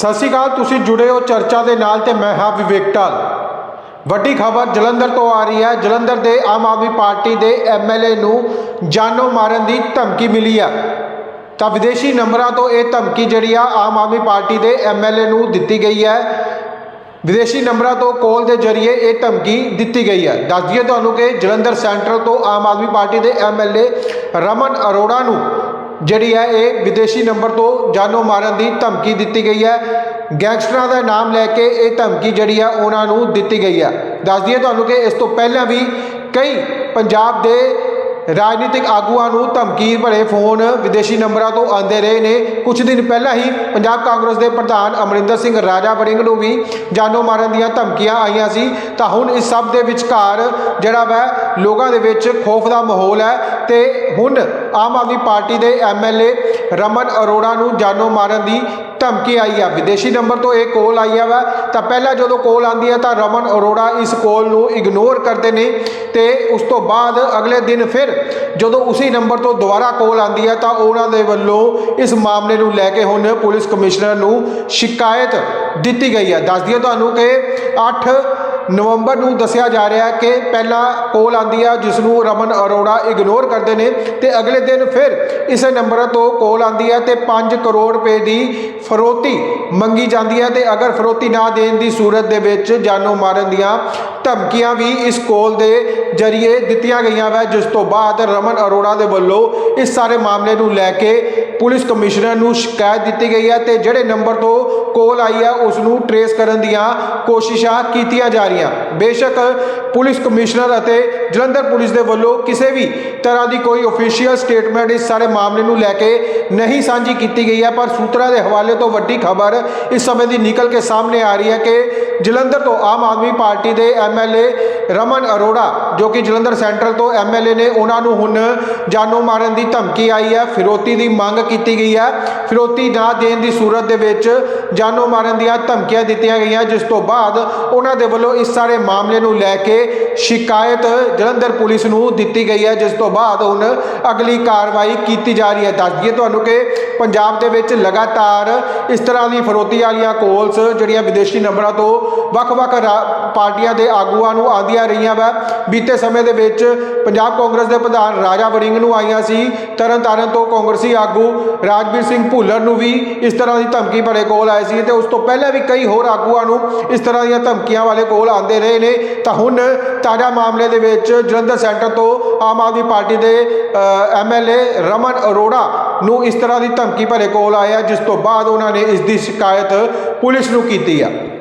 ਸਤਿ ਸ਼੍ਰੀ ਅਕਾਲ, ਤੁਸੀਂ ਜੁੜੇ ਹੋ ਚਰਚਾ ਦੇ ਨਾਲ ਤੇ ਮੈਂ ਹਾਂ ਵਿਵੇਕ ਢਾਲ। ਵੱਡੀ ਖਬਰ ਜਲੰਧਰ ਤੋਂ ਆ ਰਹੀ ਹੈ। ਜਲੰਧਰ ਦੇ ਆਮ ਆਦਮੀ ਪਾਰਟੀ ਦੇ ਐਮਐਲਏ ਨੂੰ ਜਾਨੋਂ ਮਾਰਨ ਦੀ ਧਮਕੀ ਮਿਲੀ ਆ ਤਾਂ ਵਿਦੇਸ਼ੀ ਨੰਬਰਾਂ ਤੋਂ ਇਹ ਧਮਕੀ ਜਿਹੜੀ ਆ ਆਮ ਆਦਮੀ ਪਾਰਟੀ ਦੇ ਐਮਐਲਏ ਨੂੰ ਦਿੱਤੀ ਗਈ ਹੈ। ਵਿਦੇਸ਼ੀ ਨੰਬਰਾਂ ਤੋਂ ਕਾਲ ਦੇ ਜ਼ਰੀਏ ਇਹ ਧਮਕੀ ਦਿੱਤੀ ਗਈ ਹੈ। ਦੱਸ ਦਈਏ ਤੁਹਾਨੂੰ ਕਿ ਜਲੰਧਰ ਸੈਂਟਰਲ ਤੋਂ ਆਮ ਆਦਮੀ ਪਾਰਟੀ ਦੇ ਐਮਐਲਏ ਰਮਨ ਅਰੋੜਾ ਨੂੰ ਜਿਹੜੀ ਹੈ ਇਹ ਵਿਦੇਸ਼ੀ ਨੰਬਰ ਤੋਂ ਜਾਨੋਂ ਮਾਰਨ ਦੀ ਧਮਕੀ ਦਿੱਤੀ ਗਈ ਹੈ। ਗੈਂਗਸਟਰਾਂ ਦਾ ਨਾਮ ਲੈ ਕੇ ਇਹ ਧਮਕੀ ਜਿਹੜੀ ਆ ਉਹਨਾਂ ਨੂੰ ਦਿੱਤੀ ਗਈ ਹੈ। ਦੱਸ ਦਈਏ ਤੁਹਾਨੂੰ ਕਿ ਇਸ ਤੋਂ ਪਹਿਲਾਂ ਵੀ ਕਈ ਪੰਜਾਬ ਦੇ ਰਾਜਨੀਤਿਕ ਆਗੂਆਂ ਨੂੰ ਧਮਕੀ ਭਰੇ ਫੋਨ ਵਿਦੇਸ਼ੀ ਨੰਬਰਾਂ ਤੋਂ ਆਉਂਦੇ ਰਹੇ ਨੇ। ਕੁਝ ਦਿਨ ਪਹਿਲਾਂ ਹੀ ਪੰਜਾਬ ਕਾਂਗਰਸ ਦੇ ਪ੍ਰਧਾਨ ਅਮਰਿੰਦਰ ਸਿੰਘ ਰਾਜਾ ਵੜਿੰਗ ਨੂੰ ਵੀ ਜਾਨੋਂ ਮਾਰਨ ਦੀਆਂ ਧਮਕੀਆਂ ਆਈਆਂ ਸੀ। ਤਾਂ ਹੁਣ ਇਸ ਸਭ ਦੇ ਵਿਚਕਾਰ ਜਿਹੜਾ ਵੈ, ਲੋਕਾਂ ਦੇ ਵਿੱਚ ਖੌਫ ਦਾ ਮਾਹੌਲ ਹੈ ਤੇ ਹੁਣ ਆਮ ਆਦਮੀ ਪਾਰਟੀ ਦੇ ਐਮਐਲਏ ਰਮਨ ਅਰੋੜਾ ਨੂੰ ਜਾਨੋਂ ਮਾਰਨ ਦੀ ਧਮਕੀ ਆਈ ਆ। ਵਿਦੇਸ਼ੀ ਨੰਬਰ ਤੋਂ ਇਹ ਕੋਲ ਆਈ ਆ ਵਾ। ਤਾਂ ਪਹਿਲਾਂ ਜਦੋਂ ਕੋਲ ਆਂਦੀ ਹੈ ਤਾਂ ਰਮਨ ਅਰੋੜਾ ਇਸ ਕੋਲ ਨੂੰ ਇਗਨੋਰ ਕਰਦੇ ਨੇ ਤੇ ਉਸ ਤੋਂ ਬਾਅਦ ਅਗਲੇ ਦਿਨ ਫਿਰ ਜਦੋਂ ਉਸੇ ਨੰਬਰ ਤੋਂ ਦੁਬਾਰਾ ਕੋਲ ਆਂਦੀ ਹੈ ਤਾਂ ਉਹਨਾਂ ਦੇ ਵੱਲੋਂ ਇਸ ਮਾਮਲੇ ਨੂੰ ਲੈ ਕੇ ਹੁਣ ਪੁਲਿਸ ਕਮਿਸ਼ਨਰ ਨੂੰ ਸ਼ਿਕਾਇਤ ਦਿੱਤੀ ਗਈ ਹੈ ਦੱਸ ਦਈਏ ਤੁਹਾਨੂੰ ਕਿ 8 ਨਵੰਬਰ ਨੂੰ ਦੱਸਿਆ ਜਾ ਰਿਹਾ ਹੈ ਕਿ ਪਹਿਲਾਂ ਕੋਲ ਆਂਦੀ ਆ ਜਿਸ ਨੂੰ ਰਮਨ ਅਰੋੜਾ ਇਗਨੋਰ ਕਰਦੇ ਨੇ ਤੇ ਅਗਲੇ ਦਿਨ ਫਿਰ ਇਸੇ ਨੰਬਰ ਤੋਂ ਕੋਲ ਆਂਦੀ ਹੈ ਤੇ 5 ਕਰੋੜ ਰੁਪਏ ਦੀ ਫਰੋਤੀ ਮੰਗੀ ਜਾਂਦੀ ਹੈ ਤੇ ਅਗਰ ਫਰੋਤੀ ਨਾ ਦੇਣ ਦੀ ਸੂਰਤ ਦੇ ਵਿੱਚ ਜਾਨੋਂ ਮਾਰਨ ਦੀਆਂ ਧਮਕੀਆਂ ਵੀ ਇਸ ਕੋਲ ਦੇ ਜ਼ਰੀਏ ਦਿੱਤੀਆਂ ਗਈਆਂ ਵਾ, ਜਿਸ ਤੋਂ ਬਾਅਦ ਰਮਨ ਅਰੋੜਾ ਦੇ ਵੱਲੋਂ ਇਸ ਸਾਰੇ ਮਾਮਲੇ ਨੂੰ ਲੈ ਕੇ ਪੁਲਿਸ ਕਮਿਸ਼ਨਰ ਨੂੰ ਸ਼ਿਕਾਇਤ ਦਿੱਤੀ ਗਈ ਹੈ ਤੇ ਜਿਹੜੇ ਨੰਬਰ ਤੋਂ ਕੋਲ ਆਈ ਹੈ, ਉਸ ਨੂੰ ਟਰੇਸ ਕਰਨ ਦੀਆਂ ਕੋਸ਼ਿਸ਼ਾਂ ਕੀਤੀਆਂ ਜਾ ਰਹੀਆਂ। ਬੇਸ਼ੱਕ ਪੁਲਿਸ ਕਮਿਸ਼ਨਰ ਅਤੇ ਜਲੰਧਰ ਪੁਲਿਸ ਦੇ ਵੱਲੋਂ ਕਿਸੇ ਵੀ ਤਰ੍ਹਾਂ ਦੀ ਕੋਈ ਅਫੀਸ਼ੀਅਲ ਸਟੇਟਮੈਂਟ ਇਸ ਸਾਰੇ ਮਾਮਲੇ ਨੂੰ ਲੈ ਕੇ ਨਹੀਂ ਸਾਂਝੀ ਕੀਤੀ ਗਈ ਹੈ, ਪਰ ਸੂਤਰਾਂ ਦੇ ਹਵਾਲੇ ਤੋਂ ਵੱਡੀ ਖਬਰ ਇਸ ਸਮੇਂ ਦੀ ਨਿਕਲ ਕੇ ਸਾਹਮਣੇ ਆ ਰਹੀ ਹੈ ਕਿ ਜਲੰਧਰ ਤੋਂ ਆਮ ਆਦਮੀ ਪਾਰਟੀ ਦੇ ਐਮ ਐਮਐਲਏ ਰਮਨ ਅਰੋੜਾ, ਜੋ ਕਿ ਜਲੰਧਰ ਸੈਂਟਰਲ ਤੋਂ ਐਮਐਲਏ ਨੇ, ਉਹਨਾਂ ਨੂੰ ਹੁਣ ਜਾਨੋਂ ਮਾਰਨ ਦੀ ਧਮਕੀ ਆਈ ਹੈ। ਫਿਰੋਤੀ ਦੀ ਮੰਗ ਕੀਤੀ ਗਈ ਹੈ। ਫਿਰੋਤੀ ਨਾ ਦੇਣ ਦੀ ਸੂਰਤ ਦੇ ਵਿੱਚ ਜਾਨੋਂ ਮਾਰਨ ਦੀਆਂ ਧਮਕੀਆਂ ਦਿੱਤੀਆਂ ਗਈਆਂ, ਜਿਸ ਤੋਂ ਬਾਅਦ ਉਹਨਾਂ ਦੇ ਵੱਲੋਂ ਇਸ ਸਾਰੇ ਮਾਮਲੇ ਨੂੰ ਲੈ ਕੇ ਸ਼ਿਕਾਇਤ ਜਲੰਧਰ ਪੁਲਿਸ ਨੂੰ ਦਿੱਤੀ ਗਈ ਹੈ, ਜਿਸ ਤੋਂ ਬਾਅਦ ਹੁਣ ਅਗਲੀ ਕਾਰਵਾਈ ਕੀਤੀ ਜਾ ਰਹੀ ਹੈ। ਦੱਸ ਦਈਏ ਤੁਹਾਨੂੰ ਕਿ ਪੰਜਾਬ ਦੇ ਵਿੱਚ ਲਗਾਤਾਰ ਇਸ ਤਰ੍ਹਾਂ ਦੀ ਫਿਰੋਤੀ ਵਾਲੀਆਂ ਕੋਲਸ ਜਿਹੜੀਆਂ ਵਿਦੇਸ਼ੀ ਨੰਬਰਾਂ ਤੋਂ ਵੱਖ-ਵੱਖ ਰਾ- ਪਾਰਟੀਆਂ ਦੇ ਆਗੂਆਂ ਨੂੰ ਆਉਂਦੀਆਂ ਰਹੀਆਂ ਵਾ। ਬੀਤੇ ਸਮੇਂ ਦੇ ਵਿੱਚ ਪੰਜਾਬ ਕਾਂਗਰਸ ਦੇ ਪ੍ਰਧਾਨ ਰਾਜਾ ਵੜਿੰਗ ਨੂੰ ਆਈਆਂ ਸੀ। ਤਰਨਤਾਰਨ ਤੋਂ ਕਾਂਗਰਸੀ ਆਗੂ ਰਾਜਵੀਰ ਸਿੰਘ ਭੁੱਲਰ ਨੂੰ ਵੀ ਇਸ ਤਰ੍ਹਾਂ ਦੀ ਧਮਕੀ ਭਰੇ ਕੋਲ ਆਏ ਸੀ ਤੇ ਉਸ ਤੋਂ ਪਹਿਲਾਂ ਵੀ ਕਈ ਹੋਰ ਆਗੂਆਂ ਨੂੰ ਇਸ ਤਰ੍ਹਾਂ ਦੀਆਂ ਧਮਕੀਆਂ ਵਾਲੇ ਕੋਲ ਆਉਂਦੇ ਰਹੇ ਨੇ। ਤਾਂ ਹੁਣ ਤਾਜ਼ਾ ਮਾਮਲੇ ਦੇ ਵਿੱਚ ਜਲੰਧਰ ਸੈਂਟਰ ਤੋਂ ਆਮ ਆਦਮੀ ਪਾਰਟੀ ਦੇ ਐਮਐਲਏ ਰਮਨ ਅਰੋੜਾ ਨੂੰ ਇਸ ਤਰ੍ਹਾਂ ਦੀ ਧਮਕੀ ਭਰੇ ਕੋਲ ਆਇਆ ਜਿਸ ਤੋਂ ਬਾਅਦ ਉਹਨਾਂ ਨੇ ਇਸ ਦੀ ਸ਼ਿਕਾਇਤ ਪੁਲਿਸ ਨੂੰ ਕੀਤੀ ਆ।